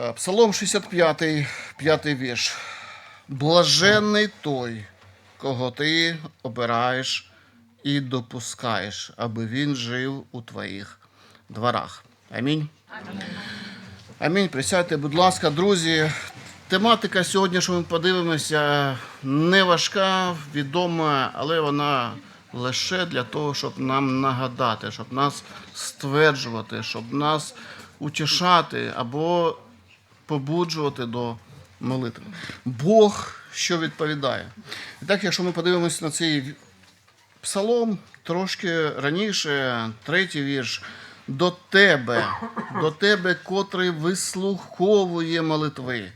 Е, Псалом 65, п'ятий вірш. Блаженний той, кого ти обираєш і допускаєш, аби він жив у твоїх дворах. Амінь. Амінь. Присядьте, будь ласка, друзі. Тематика сьогодні, що ми подивимося, не важка, відома, але вона лише для того, щоб нам нагадати, щоб нас стверджувати, щоб нас утішати або побуджувати до молитви. Бог що відповідає. І так, якщо ми подивимося на цей Псалом трошки раніше, третій вірш. До тебе, до тебе, котрий вислуховує молитви,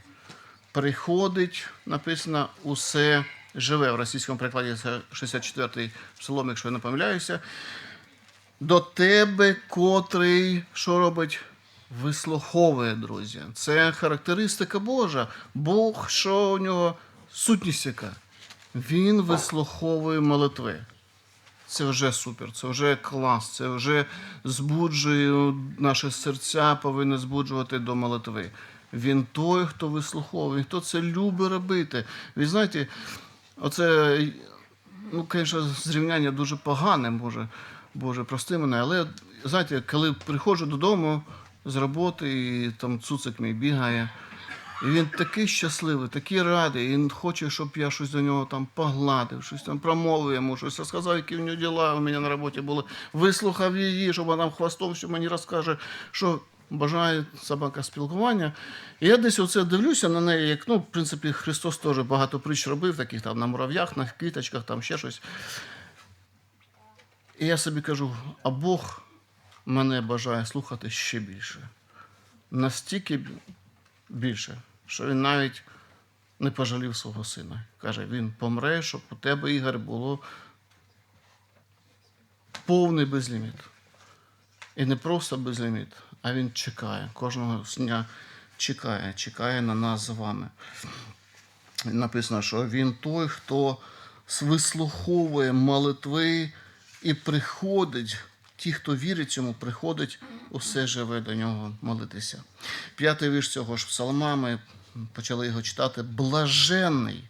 приходить, написано, усе живе. В російському перекладі це 64-й псалом, якщо я не помиляюся. До тебе, котрий, що робить? Вислуховує, друзі. Це характеристика Божа. Бог, що у нього сутність яка? Він вислуховує молитви. Це вже супер, це вже клас, це вже збуджує наші серця, повинні збуджувати до молитви. Він той, хто вислуховує, хто це любить робити. Ви знаєте, оце, ну, звісно, зрівняння дуже погане, Боже, Боже, прости мене, але знаєте, коли приходжу додому з роботи, і там цуцик мій бігає. І він такий щасливий, такий радий. Він хоче, щоб я щось до нього там погладив, щось там промовив йому, щось сказав, які в нього діла у мене на роботі були. Вислухав її, щоб вона хвостом що мені розкаже, що бажає собака спілкування. І я десь оце дивлюся на неї, як ну, в принципі, Христос теж багато притч робив, таких там на мурав'ях, на квіточках, там ще щось. І я собі кажу, а Бог мене бажає слухати ще більше. Настільки більше, що він навіть не пожалів свого сина. Каже, він помре, щоб у тебе, Ігор, було повний безліміт. І не просто безліміт, а він чекає. Кожного дня чекає, чекає на нас з вами. Написано, що він той, хто вислуховує молитви і приходить. Ті, хто вірить цьому, приходить, усе живе до нього молитися. П'ятий вірш цього ж псалма, ми почали його читати. Блаженний.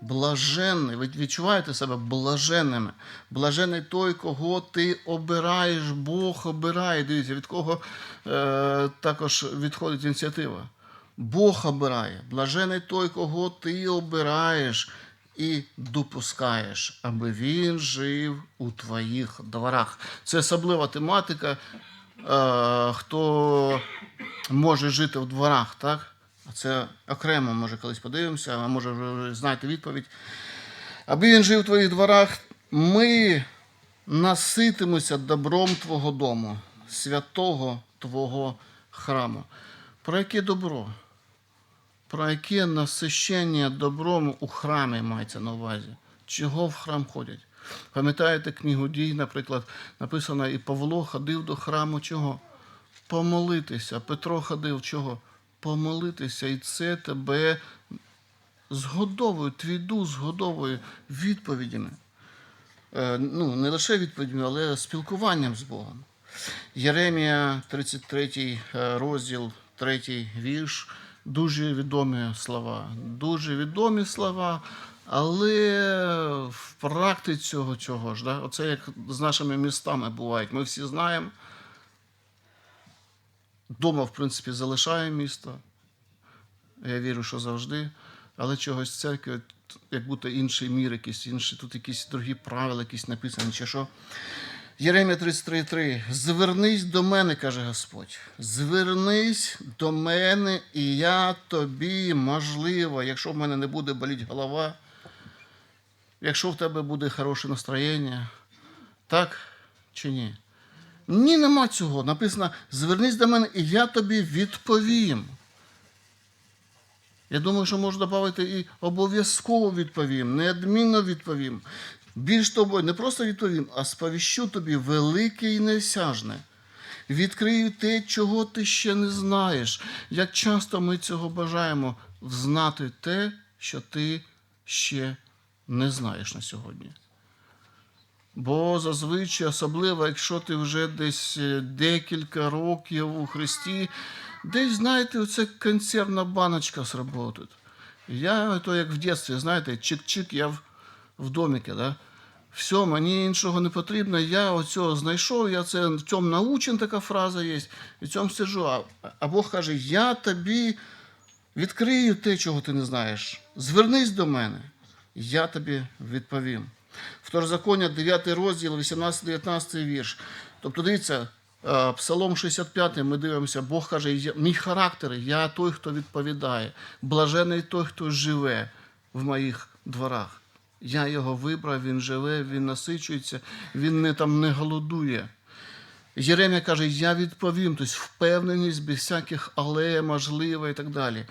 Блаженний. Ви відчуваєте себе блаженними. Блажений той, кого ти обираєш, Бог обирає. Дивіться, від кого е, також відходить ініціатива. Бог обирає. Блажений той, кого ти обираєш і допускаєш, аби він жив у твоїх дворах. Це особлива тематика. Е, хто може жити в дворах, так? Це окремо, може, колись подивимося, а може вже знаєте відповідь. Аби він жив у твоїх дворах, ми наситимося добром Твого дому, святого Твого храму. Про яке добро? Про яке насищення добром у храмі мається на увазі? Чого в храм ходять? Пам'ятаєте книгу дій, наприклад, написано, і Павло ходив до храму чого? Помолитися. Петро ходив чого? Помолитися. І це тебе згодовує, твій дух згодовує відповідями. Е, ну, не лише відповідями, але спілкуванням з Богом. Єремія, 33 розділ, 3 вірш. Дуже відомі слова. Дуже відомі слова, але в практиці цього цього ж, да? оце як з нашими містами буває. Ми всі знаємо. Дома, в принципі, залишає місто. Я вірю, що завжди. Але чогось в церкві, як будто інший мір, якийсь інший, тут якісь другі правила, якісь написані, чи що. Єремія 33,3. Звернись до мене, каже Господь. Звернись до мене, і я тобі, можливо, якщо в мене не буде боліти голова, якщо в тебе буде хороше настроєння, так чи ні? Ні, нема цього. Написано: звернись до мене, і я тобі відповім. Я думаю, що можна додати і обов'язково відповім, неодмінно відповім. Більш того, не просто відповім, а сповіщу тобі велике і неосяжне. Відкрию те, чого ти ще не знаєш. Як часто ми цього бажаємо знати те, що ти ще не знаєш на сьогодні. Бо зазвичай, особливо, якщо ти вже десь е, декілька років у Христі, десь, знаєте, оце консервна баночка сработає. Я то як в дитинстві, знаєте, чик-чик, я в, в доміки, да? Все, мені іншого не потрібно. Я оцього знайшов, я це в цьому научен, така фраза є, і в цьому сиджу. А, а Бог каже: я тобі відкрию те, чого ти не знаєш. Звернись до мене, я тобі відповім. Второзаконня, 9 розділ, 18-19 вірш. Тобто, дивіться, е, Псалом 65, ми дивимося, Бог каже, мій характер, я той, хто відповідає. Блажений той, хто живе в моїх дворах. Я його вибрав, він живе, він насичується, він не там не голодує. Єремія каже, я відповім, тобто впевненість без всяких але, можливо і так далі.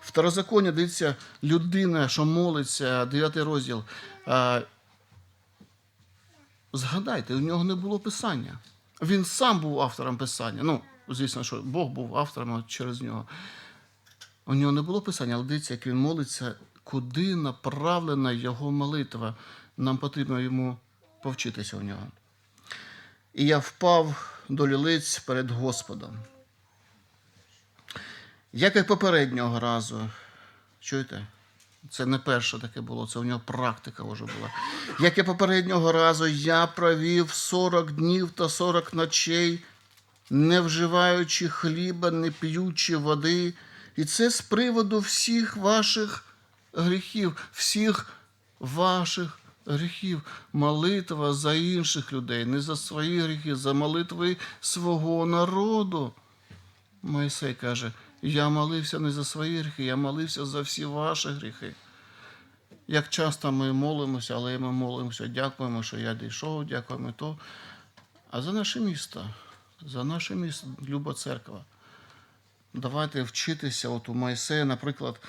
Второзаконня, дивіться, людина, що молиться, 9 розділ. Згадайте, у нього не було писання. Він сам був автором писання. Ну, звісно, що Бог був автором через нього. У нього не було писання, але дивіться, як він молиться, куди направлена його молитва. Нам потрібно йому повчитися у нього. І я впав до лілиць перед Господом. Як і попереднього разу. Чуєте? Це не перше таке було, це у нього практика вже була. Як і попереднього разу, я провів 40 днів та 40 ночей, не вживаючи хліба, не п'ючи води. І це з приводу всіх ваших гріхів, всіх ваших гріхів. Молитва за інших людей, не за свої гріхи, за молитви свого народу. Мойсей каже: я молився не за свої гріхи, я молився за всі ваші гріхи. Як часто ми молимося, але ми молимося, дякуємо, що я дійшов, дякуємо то. А за наше місто, за наше місто, Люба церква. Давайте вчитися, от у Майсея, наприклад,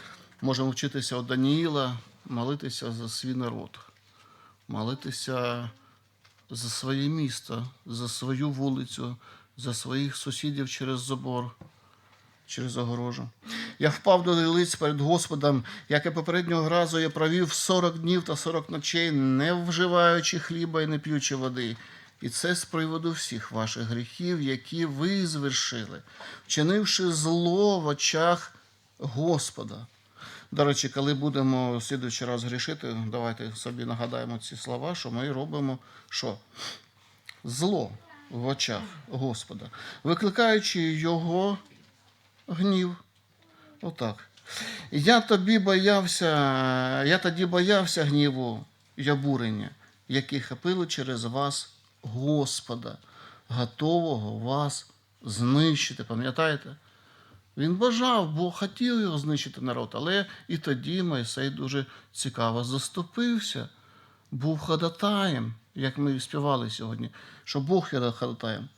можемо вчитися у Даніїла, молитися за свій народ, молитися за своє місто, за свою вулицю, за своїх сусідів через забор, через огорожу. Я впав до лилиць перед Господом, як і попереднього разу я провів 40 днів та 40 ночей, не вживаючи хліба і не п'ючи води. І це з приводу всіх ваших гріхів, які ви звершили, вчинивши зло в очах Господа. До речі, коли будемо в слідуючий раз грішити, давайте собі нагадаємо ці слова, що ми робимо що? Зло в очах Господа, викликаючи його гнів. Отак. Я тобі боявся, я тоді боявся гніву й обурення, які хапили через вас Господа, готового вас знищити. Пам'ятаєте? Він бажав, бо хотів його знищити народ, але і тоді Мойсей дуже цікаво заступився, був ходатаєм, як ми співали сьогодні, що Бог є ходатаєм.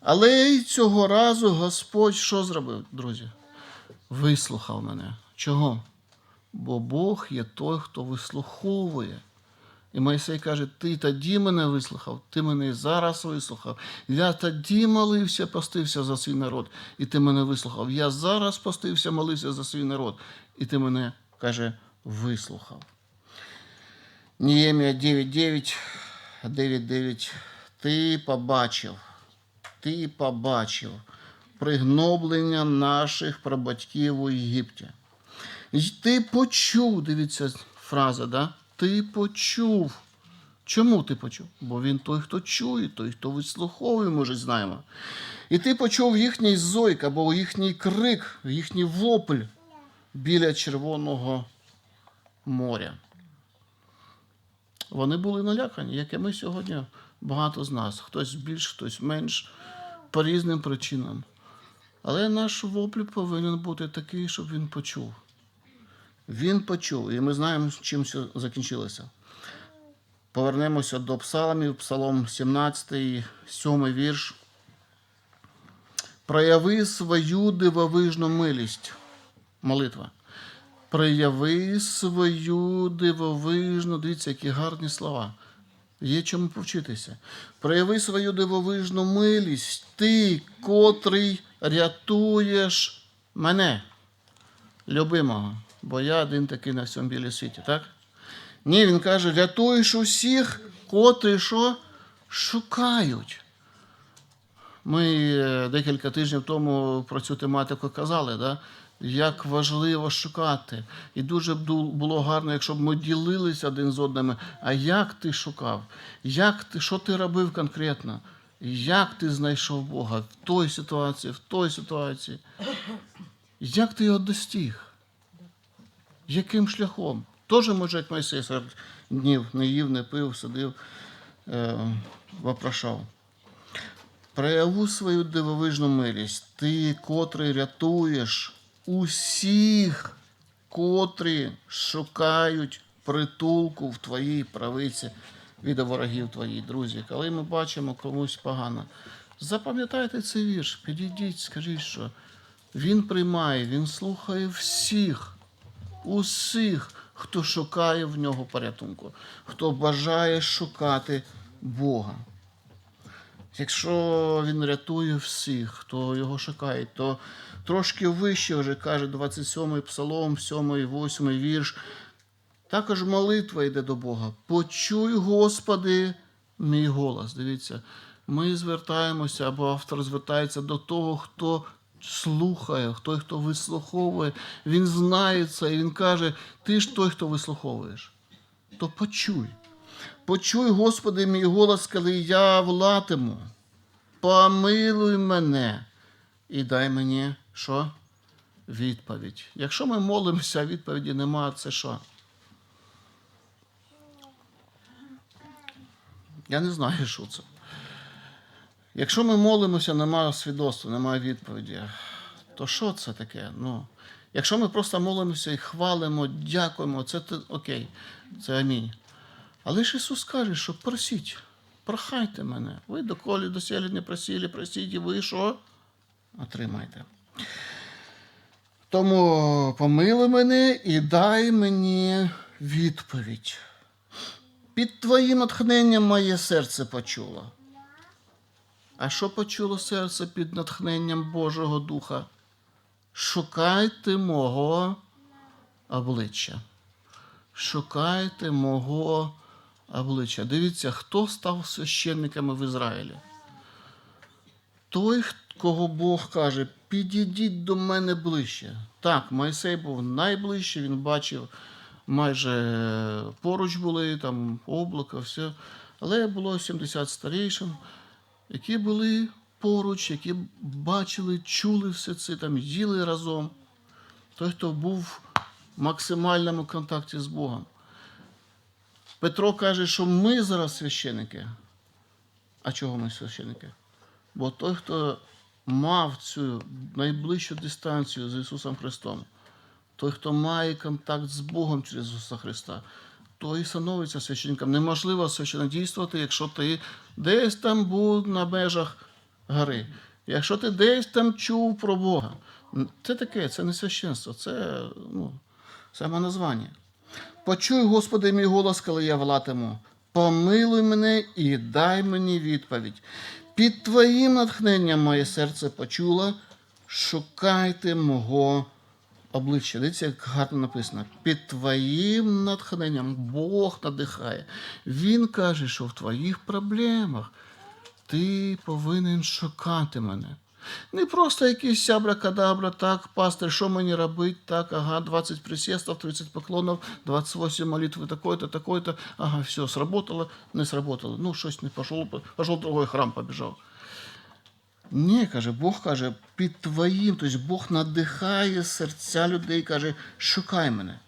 Але й цього разу Господь що зробив, друзі? Вислухав мене. Чого? Бо Бог є той, хто вислуховує. І Мойсей каже: Ти тоді мене вислухав, ти мене зараз вислухав. Я тоді молився, постився за свій народ, і ти мене вислухав. Я зараз постився, молився за свій народ, і ти мене, каже, вислухав. Ніємія 9.9, 9.9. Ти побачив, ти побачив пригноблення наших прабатьків у Єгипті. І ти почув, дивіться, фраза, да? Ти почув. Чому ти почув? Бо він той, хто чує, той, хто вислуховує, ми ж знаємо. І ти почув їхній зойк або їхній крик, їхній вопль біля Червоного моря. Вони були налякані, як і ми сьогодні, багато з нас. Хтось більш, хтось менш, по різним причинам. Але наш вопль повинен бути такий, щоб він почув. Він почув, і ми знаємо, чим все закінчилося. Повернемося до псалмів, псалом 17, 7 вірш. Прояви свою дивовижну милість. Молитва. Прояви свою дивовижну, дивіться, які гарні слова. Є чому повчитися. Прояви свою дивовижну милість, ти, котрий рятуєш мене, любимого, бо я один такий на всьому білі світі, так? Ні, він каже, рятуєш усіх, котрі що? Шукають. Ми е, декілька тижнів тому про цю тематику казали, да? як важливо шукати. І дуже було гарно, якщо б ми ділилися один з одним. А як ти шукав? Як ти, що ти робив конкретно? Як ти знайшов Бога в той ситуації, в той ситуації? Як ти його достиг? Яким шляхом? Теж може, як Мойсей 40 днів не їв, не пив, сидив, е, вопрошав. Прояву свою дивовижну милість, ти, котрий рятуєш усіх, котрі шукають притулку в твоїй правиці від ворогів твоїх, друзі. Коли ми бачимо комусь погано, запам'ятайте цей вірш, підійдіть, скажіть, що він приймає, він слухає всіх, усіх, хто шукає в нього порятунку, хто бажає шукати Бога. Якщо він рятує всіх, хто його шукає, то трошки вище вже каже 27-й псалом, 7-й, 8-й вірш. Також молитва йде до Бога. Почуй, Господи, мій голос. Дивіться, ми звертаємося, або автор звертається до того, хто слухає, той, хто вислуховує. Він знає це, і він каже: ти ж той, хто вислуховуєш. То почуй. Почуй, Господи, мій голос, коли я волатиму. Помилуй мене і дай мені що? Відповідь. Якщо ми молимося, відповіді немає, це що? Я не знаю, що це. Якщо ми молимося, немає свідоцтва, немає відповіді, то що це таке? Ну, якщо ми просто молимося і хвалимо, дякуємо, це окей, це амінь. Але ж Ісус каже, що просіть, прохайте мене. Ви доколі доселі не просили, просіть, і ви що? Отримайте. Тому помилуй мене і дай мені відповідь. Під твоїм натхненням моє серце почуло. А що почуло серце під натхненням Божого Духа? Шукайте мого обличчя. Шукайте мого обличчя. Дивіться, хто став священниками в Ізраїлі. Той, кого Бог каже, підійдіть до мене ближче. Так, Мойсей був найближче, він бачив майже поруч були, там облако, все. Але було 70 старейшин, які були поруч, які бачили, чули все це, там їли разом. Той, хто був в максимальному контакті з Богом. Петро каже, що ми зараз священики. А чого ми священики? Бо той, хто мав цю найближчу дистанцію з Ісусом Христом, той, хто має контакт з Богом через Ісуса Христа, той і становиться священником. Неможливо священодійствувати, якщо ти десь там був на межах гори, якщо ти десь там чув про Бога. Це таке, це не священство, це ну, саме названня. Почуй, Господи, мій голос, коли я волатиму. Помилуй мене і дай мені відповідь. Під Твоїм натхненням моє серце почуло, шукайте мого обличчя. Дивіться, як гарно написано. Під Твоїм натхненням Бог надихає. Він каже, що в твоїх проблемах ти повинен шукати мене. Не просто якийсь абракадабра, так, пастир, що мені робити, так, ага, 20 присестов, 30 поклонов, 28 молитв, такой-то, такой-то, ага, все, сработало, не сработало. Ну, щось не пішов, пішов в другой храм, побіжав. Ні, каже, Бог каже, під твоїм, тобто Бог надихає серця людей, каже, шукай мене,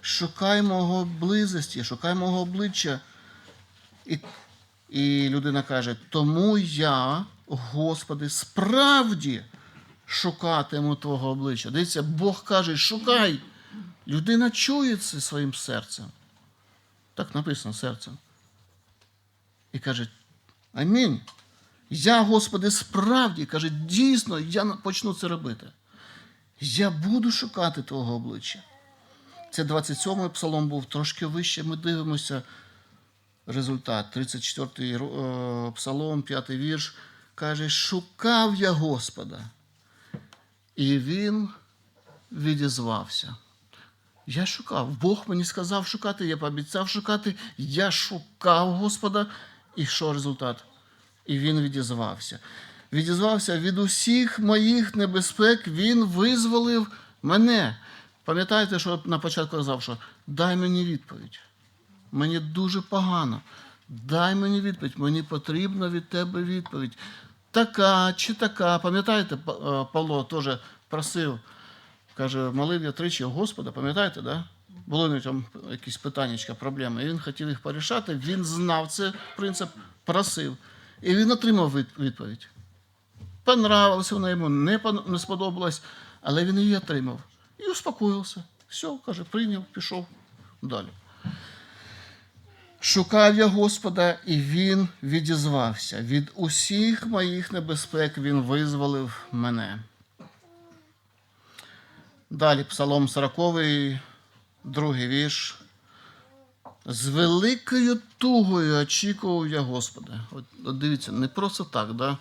шукай мого близості, шукай мого обличчя. І, і людина каже: тому я, Господи, справді шукатиму Твого обличчя. Дивіться, Бог каже, шукай. Людина чує це своїм серцем. Так написано серцем. І каже: Амінь. Я, Господи, справді, каже, дійсно, я почну це робити. Я буду шукати Твого обличчя. Це 27-й псалом був трошки вище. Ми дивимося результат. 34-й е, псалом, 5 вірш, каже: Шукав я Господа, і він відізвався. Я шукав. Бог мені сказав шукати, я пообіцяв шукати. Я шукав Господа. І що результат? І він відізвався. Відізвався від усіх моїх небезпек, він визволив мене. Пам'ятаєте, що на початку казав, що дай мені відповідь. Мені дуже погано. Дай мені відповідь. Мені потрібна від тебе відповідь. Така чи така. Пам'ятаєте, е, Павло теж просив, каже, молив я тричі Господа, пам'ятаєте, да? Були цьому якісь питаннячка, проблеми. І він хотів їх порішати, він знав цей принцип, просив. І він отримав відповідь. Понравилося вона йому, не, сподобалось, але він її отримав. І успокоївся. Все, каже, прийняв, пішов далі. Шукав я Господа, і Він відізвався. Від усіх моїх небезпек Він визволив мене. Далі Псалом 40, другий вірш. З великою тугою очікував я Господа. От, от дивіться, не просто так, да?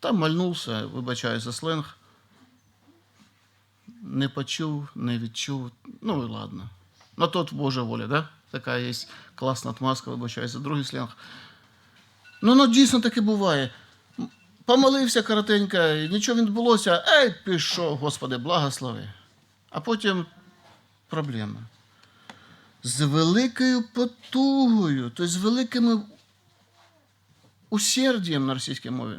Там мальнувся, вибачаю за сленг. Не почув, не відчув. Ну і ладно. На тот Божа воля, да? Така є класна отмазка, вибачаю за другий сленг. Ну, ну дійсно таке буває. Помолився коротенько, і нічого не відбулося. Ей, пішов, Господи, благослови. А потім проблема. З великою потугою, тобто з великим усердієм на російській мові.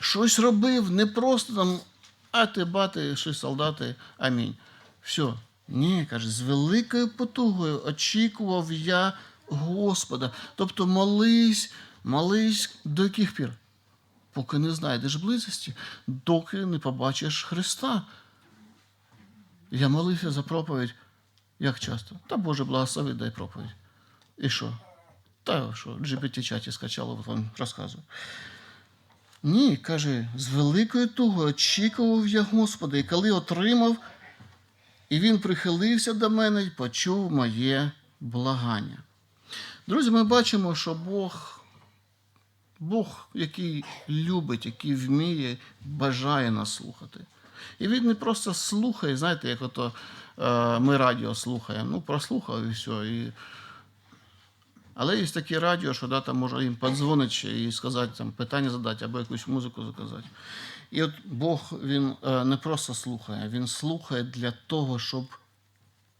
Щось робив, не просто там ати, бати, щось солдати, амінь. Все. Ні, каже, з великою потугою очікував я Господа. Тобто молись, молись до яких пір? Поки не знайдеш близості, доки не побачиш Христа. Я молився за проповідь. Як часто? Та Боже благослови, дай проповідь. І що? Та що, GPT-чаті скачало, от вам розказую. Ні, каже, з великою тугою очікував я Господа, і коли отримав, і він прихилився до мене і почув моє благання. Друзі, ми бачимо, що Бог, Бог, який любить, який вміє, бажає нас слухати. І він не просто слухає, знаєте, як ото ми радіо слухаємо. Ну, прослухав і все. І... Але є такі радіо, що да, там може їм подзвонити і сказати, там, питання задати або якусь музику заказати. І от Бог він е, не просто слухає, він слухає для того, щоб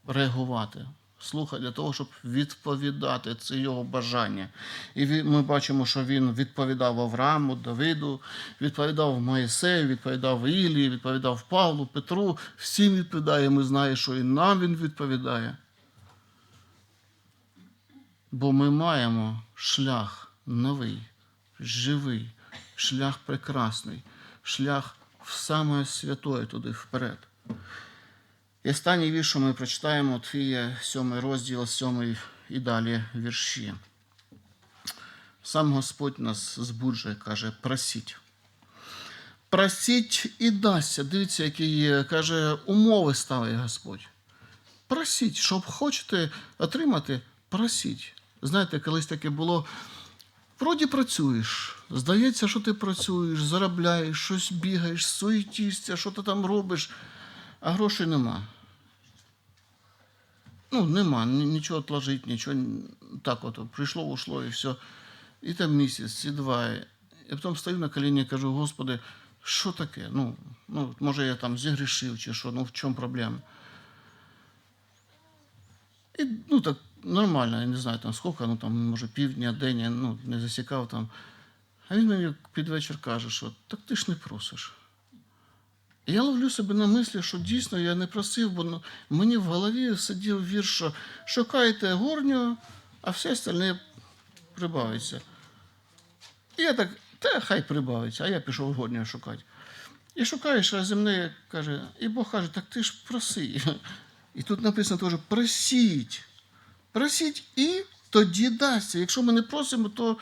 реагувати. Слухає для того, щоб відповідати. Це його бажання. І ми бачимо, що він відповідав Аврааму, Давиду, відповідав Моїсею, відповідав Ілії, відповідав Павлу, Петру. Всім відповідає. Ми знаємо, що і нам він відповідає. Бо ми маємо шлях новий, живий, шлях прекрасний, шлях в саме святое туди вперед. І останній вірш, що ми прочитаємо, Твія, 7 розділ, 7 і далі вірші. Сам Господь нас збуджує, каже, просіть. Просіть і дасться. Дивіться, які каже, умови ставить Господь. Просіть, щоб хочете отримати, просіть. Знаєте, колись таке було. Вроді працюєш, здається, що ти працюєш, заробляєш, щось бігаєш, суетишся, що ти там робиш, а грошей нема. Ну, нема, нічого відложити, нічого. Так от прийшло, ушло і все. І там місяць, і два. І потім стою на коліні і кажу, Господи, що таке? Ну, ну, може, я там зігрішив чи що, ну в чому проблема? І, ну, так нормально, я не знаю, там скільки, ну там, може, півдня, день, я ну, не засікав там. А він мені під вечір каже, що так ти ж не просиш. Я ловлю себе на мислі, що дійсно я не просив, бо ну, мені в голові сидів вірш, що шукайте горнього, а все остальне прибавиться. І я так, та хай прибавиться, а я пішов горнього шукати. І шукаєш, а земне каже, і Бог каже, так ти ж проси. І тут написано теж просіть. Просіть і тоді дасться. Якщо ми не просимо, то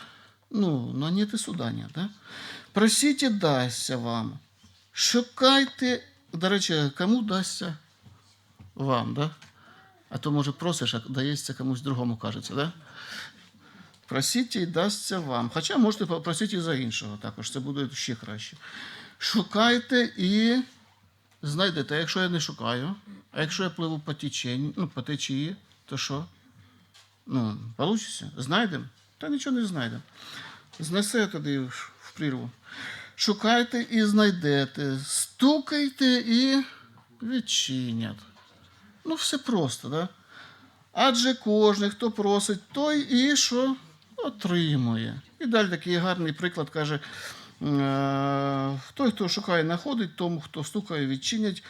ну, на ні і суда ні, да? Просіть і дасться вам. Шукайте, до речі, кому дасться? Вам, да? А то, може, просиш, а дається комусь другому, кажеться, да? Просіть і дасться вам. Хоча можете попросити і за іншого також, це буде ще краще. Шукайте і знайдете. Якщо я не шукаю, а якщо я пливу по теченню, ну, по течії, то що? Ну, получиться? Знайдемо? Та нічого не знайдемо. Знесе в в прірву. Шукайте і знайдете, стукайте і відчинять. Ну, все просто, да? Адже кожен, хто просить, той і що отримує. І далі такий гарний приклад каже: е, той, хто шукає, знаходить, тому, хто стукає, відчинять.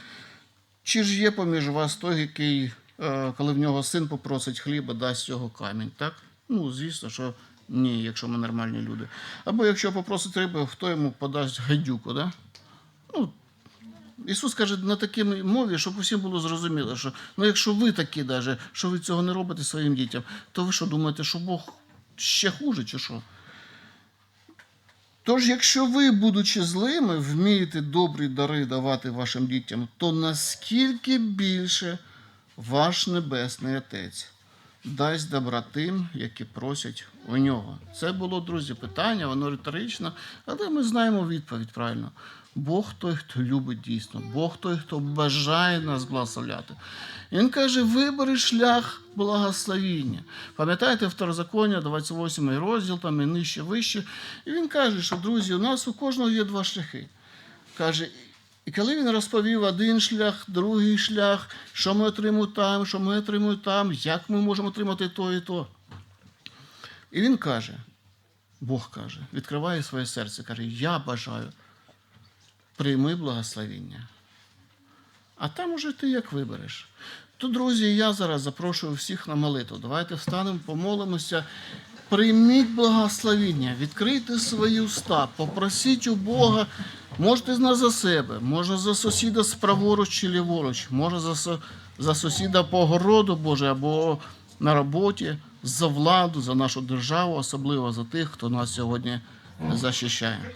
Чи ж є поміж вас той, який, е, коли в нього син попросить хліба, дасть його камінь, так? Ну, звісно, що ні, якщо ми нормальні люди. Або якщо попросить риби, хто йому подасть гадюку, да? Ну, Ісус каже на такій мові, щоб усім було зрозуміло, що ну, якщо ви такі, даже, що ви цього не робите своїм дітям, то ви що думаєте, що Бог ще хуже, чи що? Тож, якщо ви, будучи злими, вмієте добрі дари давати вашим дітям, то наскільки більше ваш Небесний Отець дасть добра тим, які просять у нього? Це було, друзі, питання, воно риторичне, але ми знаємо відповідь правильно. Бог той, хто любить дійсно, Бог той, хто бажає нас благословляти. Він каже: вибери шлях благословіння. Пам'ятаєте, второзаконня, 28 розділ, там і нижче, вище. І він каже, що друзі, у нас у кожного є два шляхи. Каже, і коли він розповів один шлях, другий шлях, що ми отримуємо там, що ми отримуємо там, як ми можемо отримати то і то. І він каже, Бог каже, відкриває своє серце, каже, я бажаю, прийми благословіння. А там уже ти як вибереш. То, друзі, я зараз запрошую всіх на молитву. Давайте встанемо, помолимося. Прийміть благословіння, відкрийте свої уста, попросіть у Бога. Можете знати за себе, може за сусіда справоруч чи ліворуч, може за, за сусіда по городу Боже або на роботі, за владу, за нашу державу, особливо за тих, хто нас сьогодні захищає.